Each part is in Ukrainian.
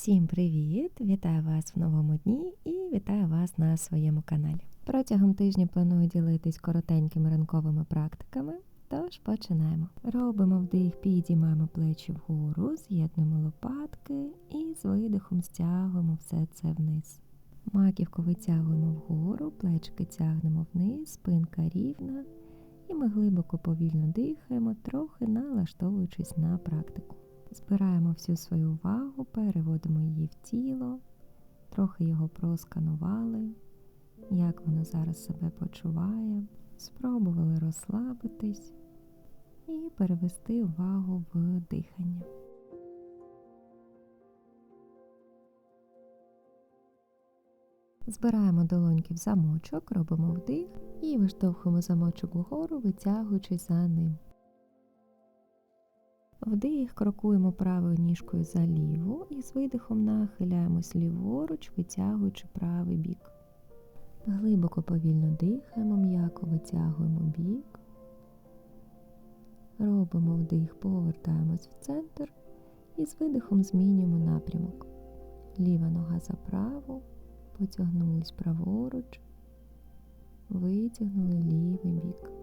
Всім привіт! Вітаю вас в новому дні і вітаю вас на своєму каналі. Протягом тижня планую ділитись коротенькими ранковими практиками, тож починаємо. Робимо вдих, підіймаємо плечі вгору, з'єднуємо лопатки і з видихом стягуємо все це вниз. Маківку витягуємо вгору, плечки тягнемо вниз, спинка рівна, і ми глибоко повільно дихаємо, трохи налаштовуючись на практику. Збираємо всю свою увагу, переводимо її в тіло, трохи його просканували, як воно зараз себе почуває, спробували розслабитись і перевести увагу в дихання. Збираємо долоньки в замочок, робимо вдих і виштовхуємо замочок вгору, витягуючись за ним. Вдих, крокуємо правою ніжкою за ліву і з видихом нахиляємось ліворуч, витягуючи правий бік. Глибоко повільно дихаємо, м'яко витягуємо бік. Робимо вдих, повертаємось в центр і з видихом змінюємо напрямок. Ліва нога за праву, потягнулись праворуч, витягнули лівий бік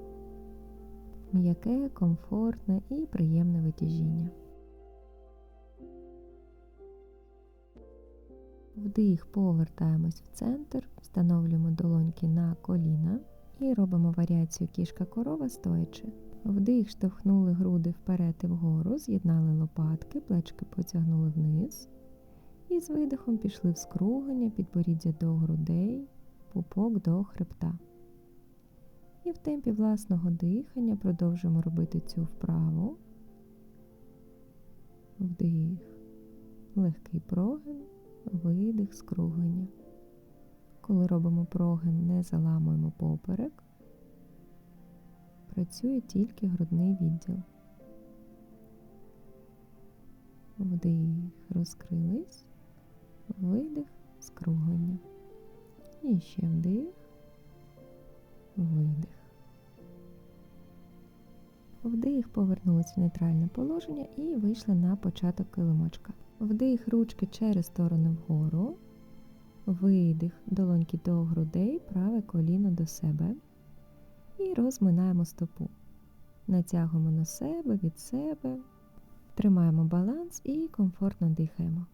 м'яке, комфортне і приємне витяжіння. Вдих, повертаємось в центр, встановлюємо долоньки на коліна і робимо варіацію кішка-корова стоячи. Вдих, штовхнули груди вперед і вгору, з'єднали лопатки, плечки потягнули вниз. І з видихом пішли в скруглення, підборіддя до грудей, пупок до хребта. І в темпі власного дихання продовжуємо робити цю вправу. Вдих, легкий прогин, видих, скруглення. Коли робимо прогин, не заламуємо поперек, працює тільки грудний відділ. Вдих, розкрились, видих, скруглення. І ще вдих, видих. Вдих, повернулися в нейтральне положення і вийшли на початок килимочка. Вдих ручки через сторону вгору. Видих, долоньки до грудей, праве коліно до себе. І розминаємо стопу. Натягуємо на себе від себе, тримаємо баланс і комфортно дихаємо.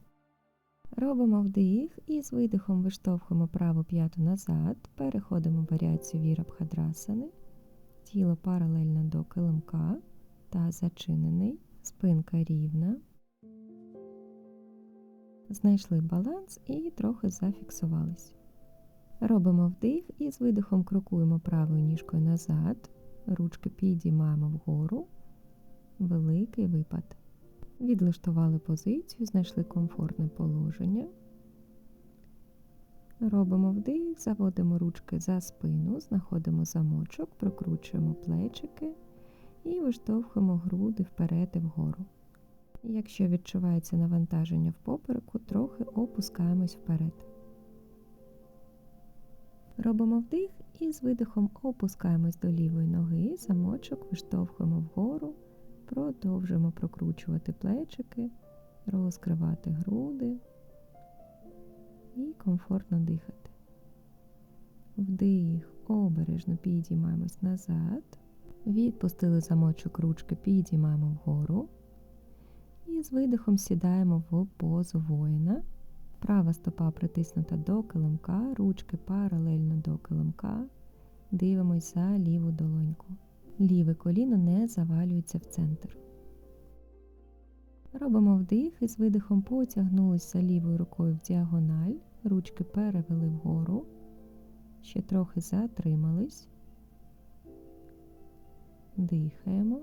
Робимо вдих і з видихом виштовхуємо праву п'яту назад, переходимо в варіацію вірабхадрасани тіло паралельно до килимка та зачинений, спинка рівна. Знайшли баланс і трохи зафіксувались. Робимо вдих і з видихом крокуємо правою ніжкою назад, ручки підіймаємо вгору, великий випад. Відлаштували позицію, знайшли комфортне положення. Робимо вдих, заводимо ручки за спину, знаходимо замочок, прокручуємо плечики і виштовхуємо груди вперед і вгору. Якщо відчувається навантаження в попереку, трохи опускаємось вперед. Робимо вдих і з видихом опускаємось до лівої ноги, замочок виштовхуємо вгору, продовжуємо прокручувати плечики, розкривати груди і комфортно дихати. Вдих, обережно підіймаємось назад. Відпустили замочок ручки, підіймаємо вгору. І з видихом сідаємо в позу воїна. Права стопа притиснута до килимка, ручки паралельно до килимка. Дивимось за ліву долоньку. Ліве коліно не завалюється в центр. Робимо вдих і з видихом потягнулися лівою рукою в діагональ, ручки перевели вгору, ще трохи затримались, дихаємо,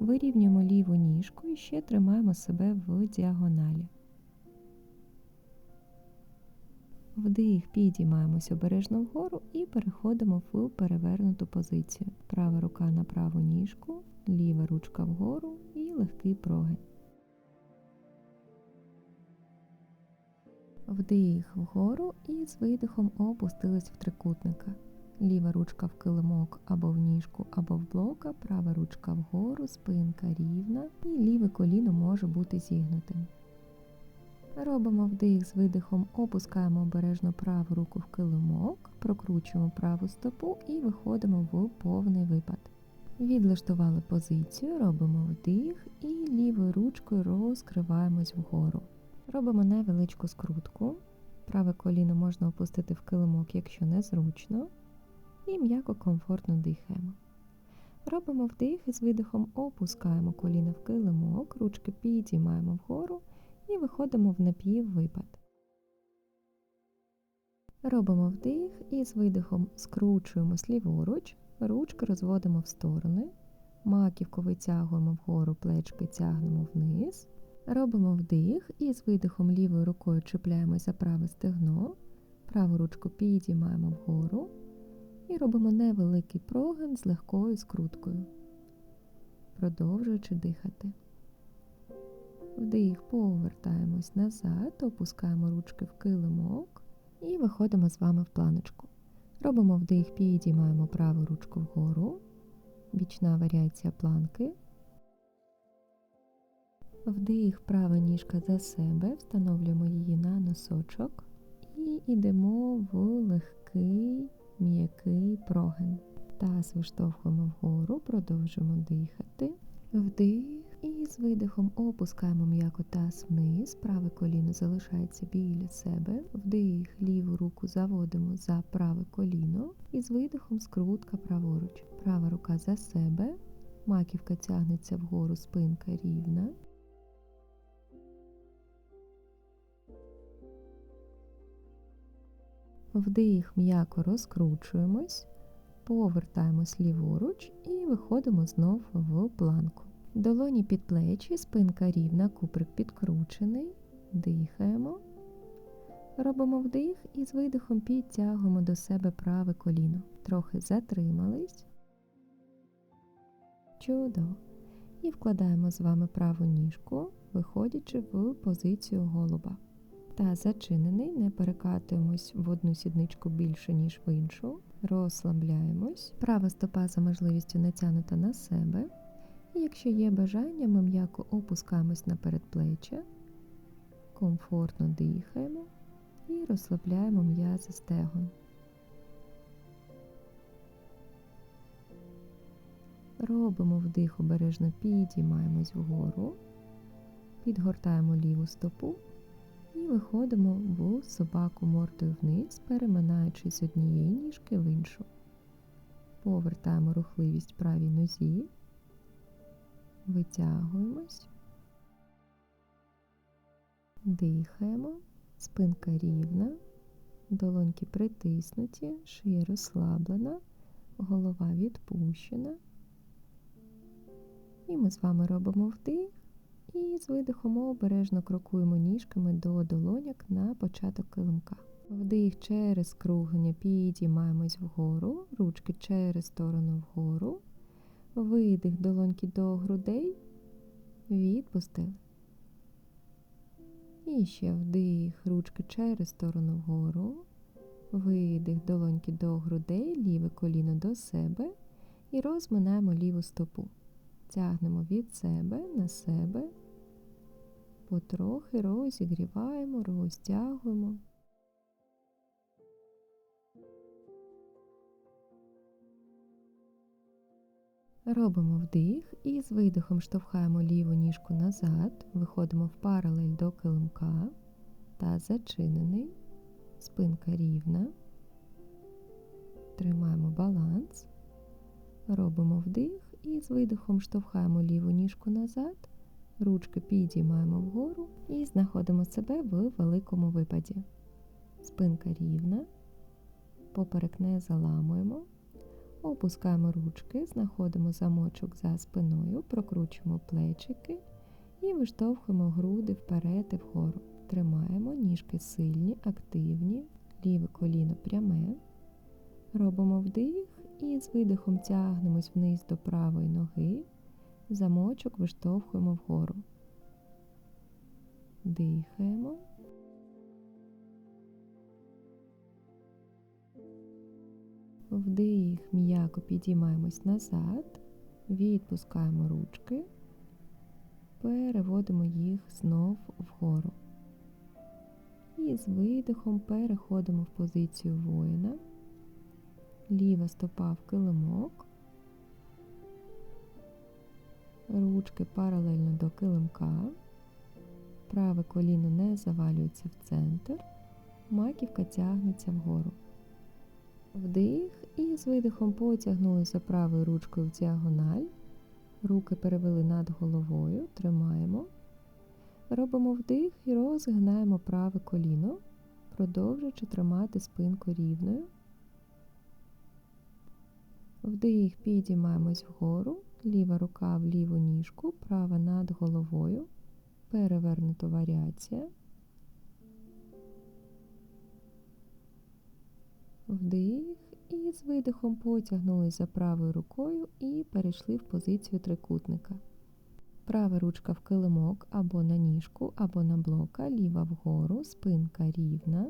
вирівнюємо ліву ніжку і ще тримаємо себе в діагоналі. Вдих, підіймаємось обережно вгору і переходимо в перевернуту позицію. Права рука на праву ніжку, ліва ручка вгору і легкий прогин. Вдих вгору і з видихом опустились в трикутника. Ліва ручка в килимок або в ніжку, або в блока, права ручка вгору, спинка рівна і ліве коліно може бути зігнутим. Робимо вдих з видихом, опускаємо обережно праву руку в килимок, прокручуємо праву стопу і виходимо в повний випад. Відлаштували позицію, робимо вдих і лівою ручкою розкриваємось вгору. Робимо невеличку скрутку. Праве коліно можна опустити в килимок, якщо незручно. І м'яко комфортно дихаємо. Робимо вдих і з видихом опускаємо коліно в килимок, ручки підіймаємо вгору і виходимо в напіввипад. Робимо вдих і з видихом скручуємось ліворуч, ручки розводимо в сторони, маківку витягуємо вгору, плечки тягнемо вниз. Робимо вдих і з видихом лівою рукою чіпляємо за праве стегно, праву ручку підіймаємо вгору і робимо невеликий прогин з легкою скруткою, продовжуючи дихати. Вдих, повертаємось назад, опускаємо ручки в килимок і виходимо з вами в планочку. Робимо вдих, підіймаємо праву ручку вгору, бічна варіація планки. Вдих, права ніжка за себе, встановлюємо її на носочок і йдемо в легкий м'який прогин. Таз виштовхуємо вгору, продовжуємо дихати. Вдих і з видихом опускаємо м'яко таз вниз, праве коліно залишається біля себе. Вдих, ліву руку заводимо за праве коліно і з видихом скрутка праворуч. Права рука за себе, маківка тягнеться вгору, спинка рівна. Вдих м'яко розкручуємось, повертаємось ліворуч і виходимо знов в планку. Долоні під плечі, спинка рівна, куприк підкручений. Дихаємо. Робимо вдих і з видихом підтягуємо до себе праве коліно. Трохи затримались. Чудово. І вкладаємо з вами праву ніжку, виходячи в позицію голуба. Та зачинений, не перекатуємось в одну сідничку більше, ніж в іншу. Розслабляємось. Права стопа за можливістю натягнута на себе. І якщо є бажання, ми м'яко опускаємось на передплеччя, комфортно дихаємо і розслабляємо м'язи стегон. Робимо вдих обережно, підіймаємось вгору, підгортаємо ліву стопу і виходимо в собаку мордою вниз, переминаючись однієї ніжки в іншу. Повертаємо рухливість правій нозі, витягуємось, дихаємо, спинка рівна, долоньки притиснуті, шия розслаблена, голова відпущена. І ми з вами робимо вдих і з видихом обережно крокуємо ніжками до долоняк на початок килимка. Вдих через круглення підіймаємось вгору, ручки через сторону вгору. Видих долоньки до грудей, відпустили. І ще вдих, ручки через сторону вгору. Видих долоньки до грудей, ліве коліно до себе. І розминаємо ліву стопу. Тягнемо від себе на себе, потрохи розігріваємо, розтягуємо. Робимо вдих і з видихом штовхаємо ліву ніжку назад, виходимо в паралель до килимка та зачинений, спинка рівна, тримаємо баланс, робимо вдих і з видихом штовхаємо ліву ніжку назад, ручки підіймаємо вгору і знаходимо себе в великому випаді. Спинка рівна, поперек не заламуємо. Опускаємо ручки, знаходимо замочок за спиною, прокручуємо плечики і виштовхуємо груди вперед і вгору. Тримаємо ніжки сильні, активні, ліве коліно пряме. Робимо вдих і з видихом тягнемось вниз до правої ноги. Замочок виштовхуємо вгору. Дихаємо. Вдих, м'яко підіймаємось назад, відпускаємо ручки, переводимо їх знов вгору. І з видихом переходимо в позицію воїна. Ліва стопа в килимок. Ручки паралельно до килимка. Праве коліно не завалюється в центр. Маківка тягнеться вгору. Вдих і з видихом потягнули за правою ручкою в діагональ. Руки перевели над головою, тримаємо. Робимо вдих і розгинаємо праве коліно, продовжуючи тримати спинку рівною. Вдих, підіймаємось вгору, ліва рука в ліву ніжку, права над головою, перевернута варіація. Вдих і з видихом потягнулись за правою рукою і перейшли в позицію трикутника. Права ручка в килимок або на ніжку, або на блока, ліва вгору, спинка рівна.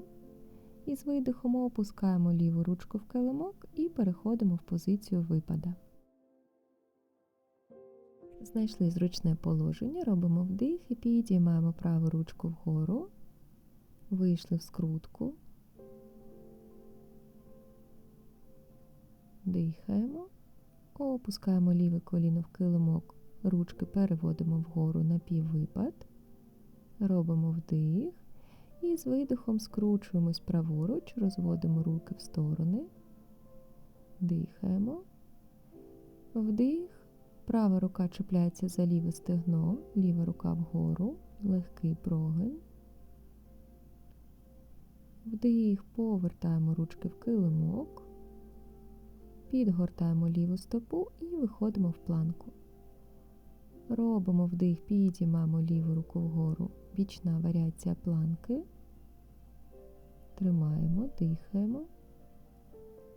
І з видихом опускаємо ліву ручку в килимок і переходимо в позицію випада. Знайшли зручне положення, робимо вдих і підіймаємо праву ручку вгору, вийшли в скрутку. Дихаємо, опускаємо ліве коліно в килимок, ручки переводимо вгору на піввипад, робимо вдих і з видихом скручуємось праворуч, розводимо руки в сторони, дихаємо, вдих, права рука чіпляється за ліве стегно, ліва рука вгору, легкий прогин. Вдих, повертаємо ручки в килимок. Підгортаємо ліву стопу і виходимо в планку. Робимо вдих, підіймаємо ліву руку вгору, бічна варіація планки. Тримаємо, дихаємо.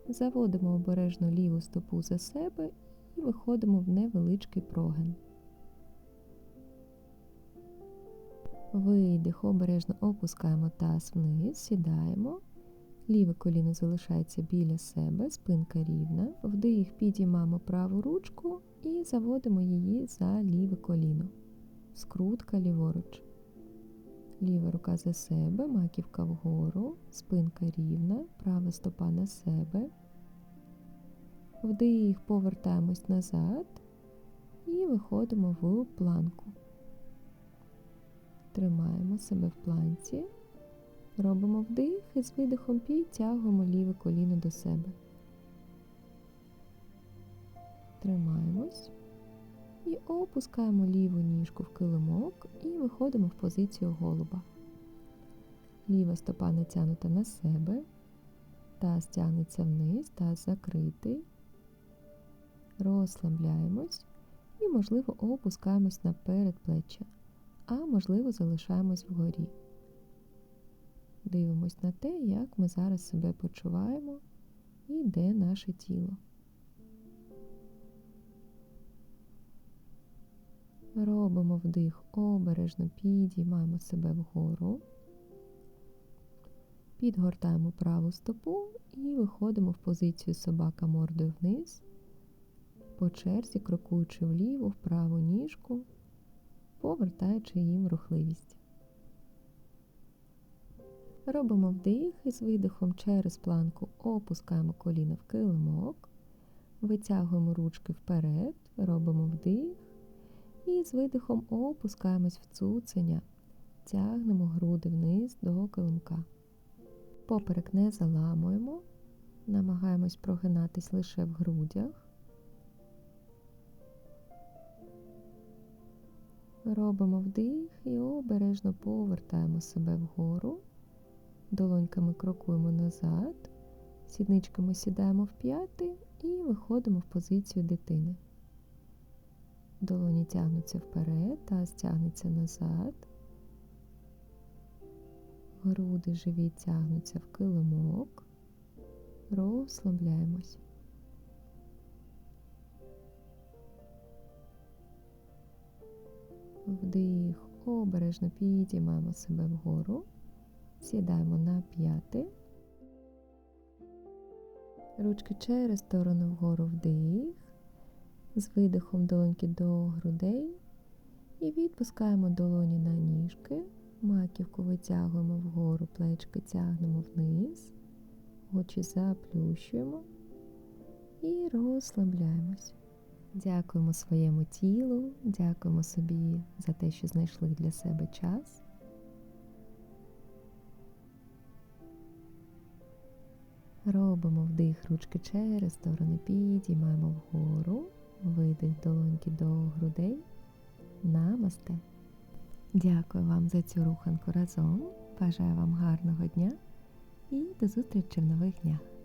Заводимо обережно ліву стопу за себе і виходимо в невеличкий прогин. Видих, обережно опускаємо таз вниз, сідаємо. Ліве коліно залишається біля себе, спинка рівна. Вдих, підіймаємо праву ручку і заводимо її за ліве коліно. Скрутка ліворуч. Ліва рука за себе, маківка вгору, спинка рівна, права стопа на себе. Вдих, повертаємось назад і виходимо в планку. Тримаємо себе в планці. Робимо вдих і з видихом підтягуємо ліве коліно до себе. Тримаємось і опускаємо ліву ніжку в килимок і виходимо в позицію голуба. Ліва стопа натягнута на себе, таз тягнеться вниз, таз закритий. Розслабляємось і, можливо, опускаємось на передплеччя, а можливо, залишаємось вгорі. Дивимось на те, як ми зараз себе почуваємо і де наше тіло. Робимо вдих, обережно підіймаємо себе вгору, підгортаємо праву стопу і виходимо в позицію собака мордою вниз, по черзі крокуючи вліву, в праву ніжку, повертаючи їм рухливість. Робимо вдих і з видихом через планку опускаємо коліна в килимок, витягуємо ручки вперед, робимо вдих і з видихом опускаємось в цуценя, тягнемо груди вниз до килимка. Поперек не заламуємо, намагаємось прогинатись лише в грудях. Робимо вдих і обережно повертаємо себе вгору. Долоньками крокуємо назад, сідничками сідаємо в п'яти і виходимо в позицію дитини. Долоні тягнуться вперед, таз тягнеться назад. Груди живі тягнуться в килимок. Розслабляємось. Вдих, обережно підіймаємо себе вгору. Сідаємо на п'яти. Ручки через сторону вгору вдих, з видихом долоньки до грудей і відпускаємо долоні на ніжки, Маківку витягуємо вгору, плечки тягнемо вниз, очі заплющуємо і розслабляємось. Дякуємо своєму тілу, дякуємо собі за те, що знайшли для себе час. Робимо вдих ручки через сторони, підіймаємо вгору, видих долоньки до грудей. Намасте. Дякую вам за цю руханку разом. Бажаю вам гарного дня і до зустрічі в нових днях.